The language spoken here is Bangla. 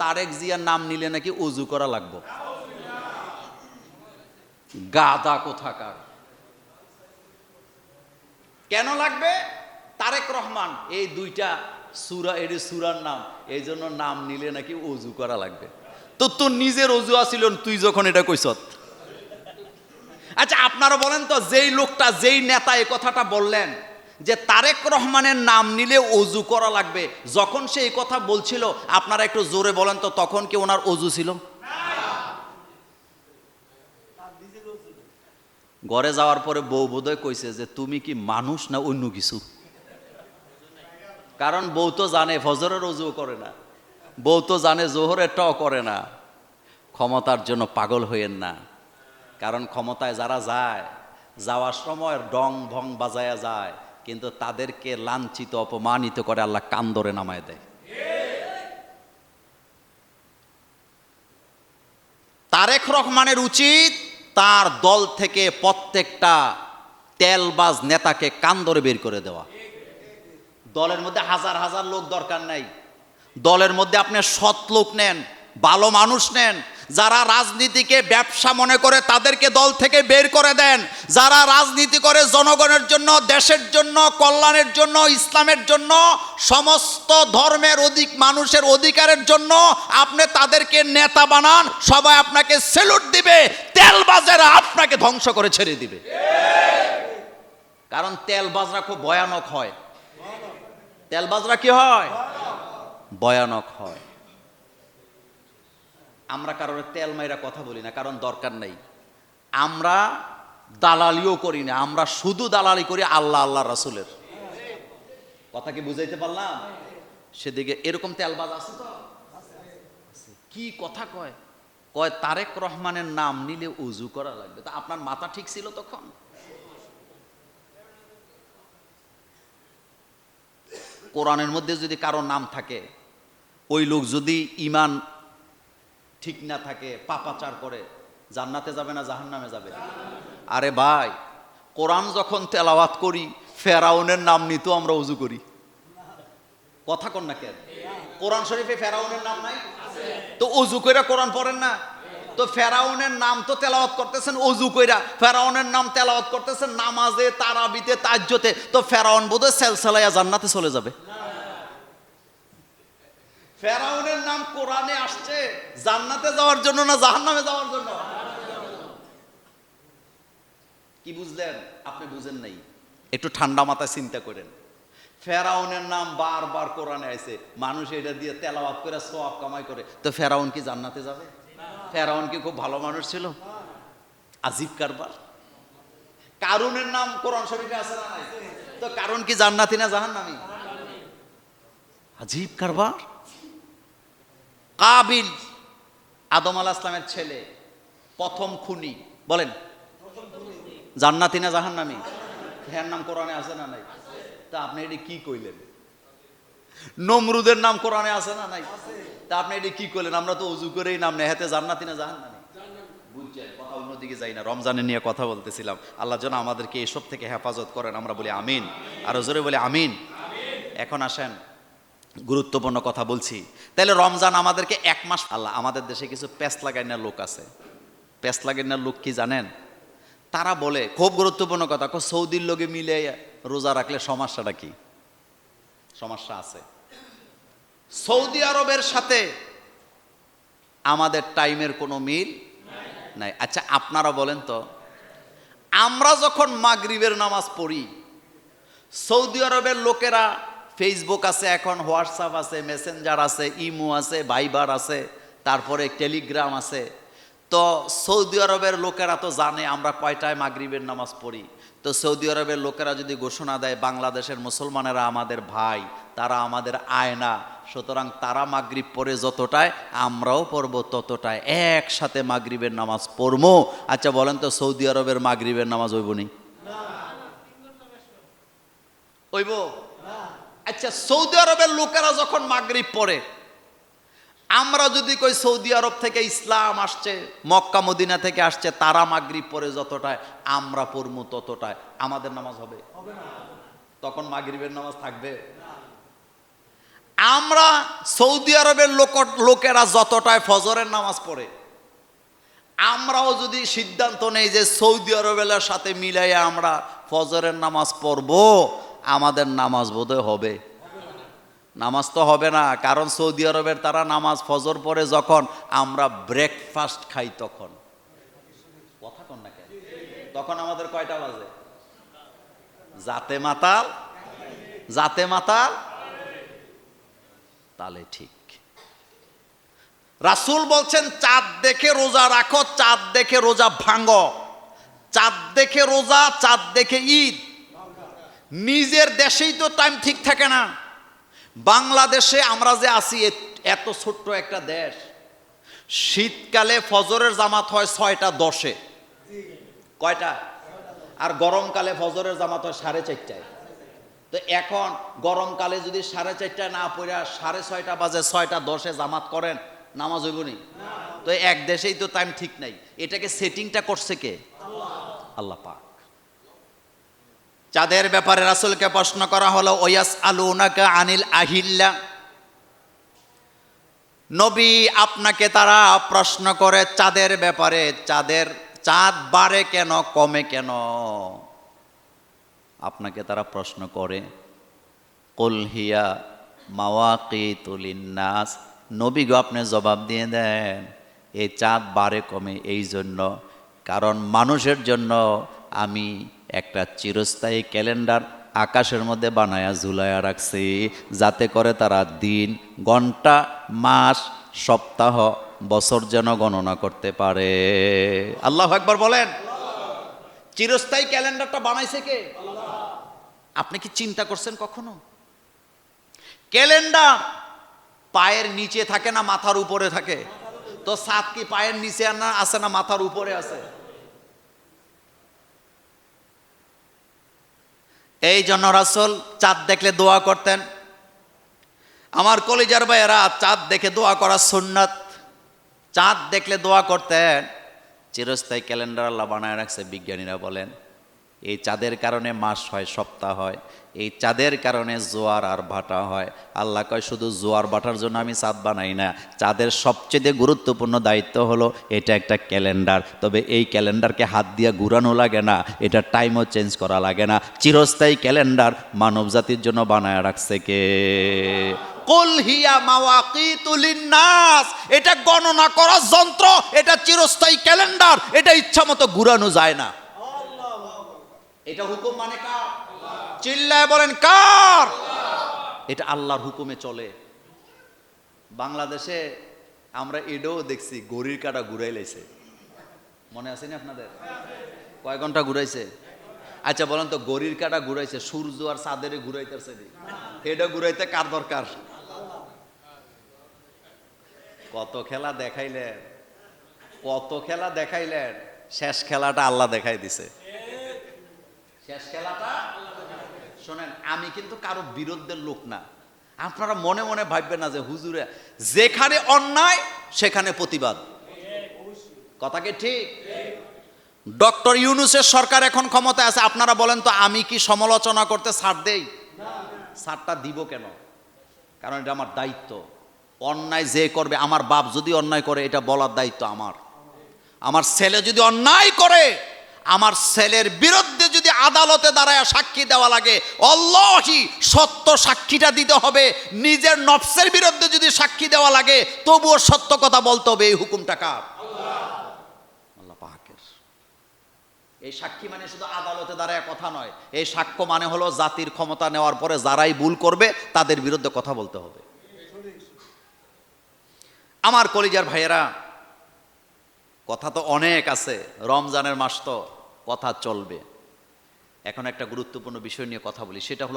তারেক জিয়ার নাম নিলে নাকি উজু করা লাগবে। গাদা কোথাকার। কেন লাগবে? তারেক রহমান, এই দুইটা সুরা এর সুরার নাম, এই জন্য নাম নিলে নাকি অজু করা লাগবে। তো তোর নিজের অজু আসিল তুই যখন এটা কইসত আচ্ছা আপনারা বলেন তো, যেই লোকটা, যেই নেতা এই কথাটা বললেন যে তারেক রহমানের নাম নিলে অজু করা লাগবে। যখন সে এই কথা বলছিল, আপনারা একটু জোরে বলেন তো, তখন কি ওনার অজু ছিল? ঘরে যাওয়ার পরে বউ বোধহয় কইছে যে, তুমি কি মানুষ না অন্য কিছু? কারণ বউ তো জানে, ফজরের অজুও করে না। বউ তো জানে জোহরেরটাও করে না। ক্ষমতার জন্য পাগল হইয়েন না। কারণ ক্ষমতায় যারা যায়, যাওয়ার সময় ডং ভং বাজায়া যায়। কিন্তু তাদেরকে লাঞ্ছিত, অপমানিত করে আল্লাহ কান্দরে নামায় দেয়। তারেক রহমানের উচিত তার দল থেকে প্রত্যেকটা তেলবাজ নেতাকে কান্দরে বের করে দেওয়া। দলের মধ্যে হাজার হাজার লোক দরকার নাই। দলের মধ্যে আপনি সৎ লোক নেন, ভালো মানুষ নেন যারা রাজনীতিকে ব্যবসা মনে করে তাদেরকে দল থেকে বের করে দেন। যারা রাজনীতি করে জনগণের জন্য, দেশের জন্য, কল্যাণের জন্য, ইসলামের জন্য, সমস্ত ধর্মের অধিক, মানুষের অধিকারের জন্য আপনি তাদেরকে নেতা বানান, সবাই আপনাকে সেলুট দিবে, তেলবাজেরা আপনাকে ধ্বংস করে ছেড়ে দিবে। কারণ তেলবাজরা খুব ভয়ানক হয়। তেলবাজরা কি হয়? ভয়ানক হয়। আমরা কারোর তেল মাইরা কথা বলি না, কারণ দরকার নেই। আমরা দালালিও করি না, আমরা শুধু দালালি করি আল্লাহ আল্লাহ রাসুলের। কথা কি বুঝাইতে পারলাম? সেদিকে এরকম তেলবাজ আছে তো? কি কথা কয়? কয়, তারেক রহমানের নাম নিলে উজু করা লাগবে। তা আপনার মাথা ঠিক ছিল তখন? কোরআনের মধ্যে যদি কারও নাম থাকে, ওই লোক যদি ইমান ঠিক না থাকে, পাপাচার করে, জান্নাতে যাবে না, জাহান্নামে যাবে? আরে ভাই, কোরআন যখন তেলাওয়াত করি, ফেরাউনের নাম নিতেও আমরা উজু করি। কথা কন না কেন? কোরআন শরীফে ফেরাউনের নাম নাই? তো উজু কইরা কোরআন পড়েন না? তো ফেরাউনের নাম তো তেলাওয়াত করতেছেন অজু কইরা। ফেরাউনের নাম তেলাওয়াত করতেছেন, নামাজে, তারাবিতে, তাজ্জতে। তো ফেরাউন বোধহয় সেলসালাইয়া জান্নাতে চলে যাবে। ফেরাউনের নাম কোরআনে আসছে। জান্নাতে যাওয়ার জন্য না জাহান্নামে যাওয়ার জন্য? কি বুঝলেন? আপনি বুঝেন নাই। একটু ঠান্ডা মাথায় চিন্তা করেন। ফেরাউনের নাম বারবার কোরআনে আছে মানুষ এটা দিয়ে তেলাওয়াত করে, সওয়াব কামাই করে। তো ফেরাউন কি জান্নাতে যাবে? ফেরাউন কি খুব ভালো মানুষ ছিল? আজিব কারবার। কারুনের নাম কোরআন শরীফে আছে না তো কারণ কি জান্নাতি না জাহান্নামী? আজিব কারবার? কাবিল। আদম আলাহ ইসলামের ছেলে, প্রথম খুনি, বলেন। জান্নাতি না জাহান্নামি? হ্যার নাম কোরআনে আছে না নাই? তা আপনি এটি কি কইলেন? নমরুদের নাম কোরআনে আছে না নাই? তা আপনি এটি কি কইলেন? আমরা তো উজু করেই নাম নেই। হাতে জান্নাতি না জাহান্নামি? বুঝছেন? কথা অন্যদিকে যাই না। রমজানের নিয়ে কথা বলতেছিলাম। আল্লাহ যেন আমাদেরকে এসব থেকে হেফাজত করেন। আমরা বলি আমিন। আরও জোরে বলি আমিন। এখন আসেন। গুরুত্বপূর্ণ কথা বলছি। তাহলে রমজান আমাদেরকে এক মাস আল্লাহ, আমাদের দেশে কিছু প্যাস লাগাই না লোক আছে। প্যাস লাগাই না লোক কি জানেন? তারা বলে, খুব গুরুত্বপূর্ণ কথা সৌদির লোকে মিলে রোজা রাখলে সমস্যাটা কি? সমস্যা আছে। সৌদি আরবের সাথে আমাদের টাইমের কোনো মিল নাই। আচ্ছা আপনারা বলেন তো, আমরা যখন মাগরিবের নামাজ পড়ি, সৌদি আরবের লোকেরা ফেসবুক আছে এখন হোয়াটসঅ্যাপ আছে মেসেঞ্জার আছে ইমো আছে ভাইবার আছে তারপরে টেলিগ্রাম আছে। তো সৌদি আরবের লোকেরা তো জানে আমরা কয়টায় মাগরিবের নামাজ পড়ি। তো সৌদি আরবের লোকেরা যদি ঘোষণা দেয় বাংলাদেশের মুসলমানেরা আমাদের ভাই তারা আমাদের আয়না সুতরাং তারা মাগরিব পড়ে যতটায় আমরাও পড়ব ততটায়। একসাথে মাগরিবের নামাজ পড়ব। আচ্ছা বলেন তো সৌদি আরবের মাগরিবের নামাজ হইব নি? হইব? আচ্ছা সৌদি আরবের লোকেরা যখন মাগরিব পড়ে আমরা যদি কই সৌদি আরব থেকে ইসলাম আসছে মক্কা মদিনা থেকে আসছে তারা মাগরিব পড়ে যতটায় আমরা পড়মু ততটায়। আমাদের নামাজ হবে? তখন মাগরিবের নামাজ থাকবে? আমরা সৌদি আরবের লোক লোকেরা যতটায় ফজরের নামাজ পড়ে আমরাও যদি সিদ্ধান্ত নেই যে সৌদি আরবের সাথে মিলাইয়া আমরা ফজরের নামাজ পড়ব আমাদের নামাজ বোধহয় হবে। নামাজ তো হবে না, কারণ সৌদি আরবের তারা নামাজ ফজর পরে যখন আমরা ব্রেকফাস্ট খাই তখন। কথা কন না তখন আমাদের কয়টা বাজে? জাতে মাতাল? জাতে মাতাল? তাহলে ঠিক। রাসূল বলছেন, চাঁদ দেখে রোজা রাখো, চাঁদ দেখে রোজা ভাঙো। চাঁদ দেখে রোজা, চাঁদ দেখে ঈদ। নিজের দেশেই তো টাইম ঠিক থাকে না। বাংলাদেশে আমরা যে আছি এত ছোট্ট একটা দেশ, শীতকালে ফজরের জামাত হয় ছয়টা দশে। কয়টা? আর গরমকালে ফজরের জামাত হয় সাড়ে চারটায়। তো এখন গরমকালে যদি সাড়ে চারটায় না পড়া সাড়ে ছয়টা বাজে, ছয়টা দশে জামাত করেন, নামাজ হইব নি? তো এক দেশেই তো টাইম ঠিক নাই। এটাকে সেটিংটা করছে কে? আল্লাহ পাক। চাঁদের ব্যাপারে রাসূলকে প্রশ্ন করা হলো ওয়াস আলুনাকা আনিল আহিল্লা? নবী আপনাকে তারা প্রশ্ন করে, চাঁদের ব্যাপারে, চাঁদের, চাঁদ বাড়ে কেন, কমে কেন? আপনাকে তারা প্রশ্ন করে কলহিয়া মাওয়াকি তুলিন্নাস নবী গো, আপনি জবাব দিয়ে দেন, এই চাঁদ বাড়ে, কমে এই জন্য কারণ মানুষের জন্য আমি একটা চিরস্থায়ী ক্যালেন্ডার আকাশের মধ্যে বানায়া ঝুলাইয়া রাখছি, যাতে করে তারা দিন, ঘণ্টা, মাস, সপ্তাহ, বছর যেন গণনা করতে পারে। আল্লাহ একবার বলেন। চিরস্থায়ী ক্যালেন্ডারটা বানাইছে কে? আপনি কি চিন্তা করছেন কখনো? ক্যালেন্ডার পায়ের নিচে থাকে না, মাথার উপরে থাকে? তো সাত কি পায়ের নিচে না, আছে না, মাথার উপরে আছে? এই জন্য রাসুল চাঁদ দেখলে দোয়া করতেন। আমার কলিজার ভাইয়েরা, চাঁদ দেখে দোয়া করা সুন্নাত। চাঁদ দেখলে দোয়া করতেন। চিরস্থায়ী ক্যালেন্ডার আল্লাহ বানায় রাখছে, বিজ্ঞানীরা বলেন। এই চাঁদের কারণে মাস হয়, সপ্তাহ হয়। এই চাঁদের কারণে জোয়ার আর ভাটা হয়। আল্লাহ কয়, শুধু জোয়ার ভাটার জন্য আমি চাঁদ বানাই না। চাঁদের সবচেয়ে গুরুত্বপূর্ণ দায়িত্ব হলো এটা একটা ক্যালেন্ডার। তবে এই ক্যালেন্ডারকে হাত দিয়ে ঘুরানো লাগে না। এটা টাইমও চেঞ্জ করা লাগে না। চিরস্থায়ী ক্যালেন্ডার মানব জাতির জন্য বানায় রাখছে কে? এটা গণনা করার যন্ত্র, এটা চিরস্থায়ী ক্যালেন্ডার। এটা ইচ্ছা মতো ঘুরানো যায় না। এটা হুকুম মানে কার? চিল্লায় বলেন কার? এটা আল্লাহর হুকুমে চলে। বাংলাদেশে আমরা এটাও দেখছি গরির কাটা ঘুরাই লাইছে মনে আছে না আপনাদের? কয় ঘণ্টা ঘুরাইছে? আচ্ছা বলেন তো গরির কাটা ঘুরাইছে সূর্য আর চাঁদের ঘুরাইতেছে। এটা ঘুরাইতে কার দরকার? কত খেলা দেখাইলেন কত খেলা দেখাইলেন শেষ খেলাটা আল্লাহ দেখাই দিছে। শেষ খেলাটা? শোনেন, আমি কিন্তু কারও বিরুদ্ধের লোক না। আপনারা মনে মনে ভাববেন না যে হুজুরে, যেখানে অন্যায়, সেখানে প্রতিবাদ। কথা কি ঠিক? ডক্টর ইউনুসের সরকার এখন ক্ষমতায় আছে, আপনারা বলেন তো আমি কি সমালোচনা করতে ছাড় দেই? ছাড়টা দিব কেন? কারণ এটা আমার দায়িত্ব। অন্যায় যে করবে, আমার বাপ যদি অন্যায় করে, এটা বলার দায়িত্ব আমার। আমার ছেলে যদি অন্যায় করে, আমার ছেলের বিরুদ্ধে যদি আদালতে দাঁড়ায় সাক্ষী দেওয়া লাগে, অল্লাহি, সত্য সাক্ষীটা দিতে হবে। নিজের নফসের বিরুদ্ধে যদি সাক্ষী দেওয়া লাগে, তবুও সত্য কথা বলতে হবে, এই হুকুমটা কার? এই সাক্ষী মানে শুধু আদালতে দাঁড়ায় কথা নয়, এই সাক্ষ্য মানে হলো জাতির ক্ষমতা নেওয়ার পরে যারাই ভুল করবে, তাদের বিরুদ্ধে কথা বলতে হবে। আমার কলিজার ভাইয়েরা, কথা তো অনেক আছে, রমজানের মাস তো কথা চলবে। এখন একটা গুরুত্বপূর্ণ বিষয় নিয়ে কথা বলি সেটা হলো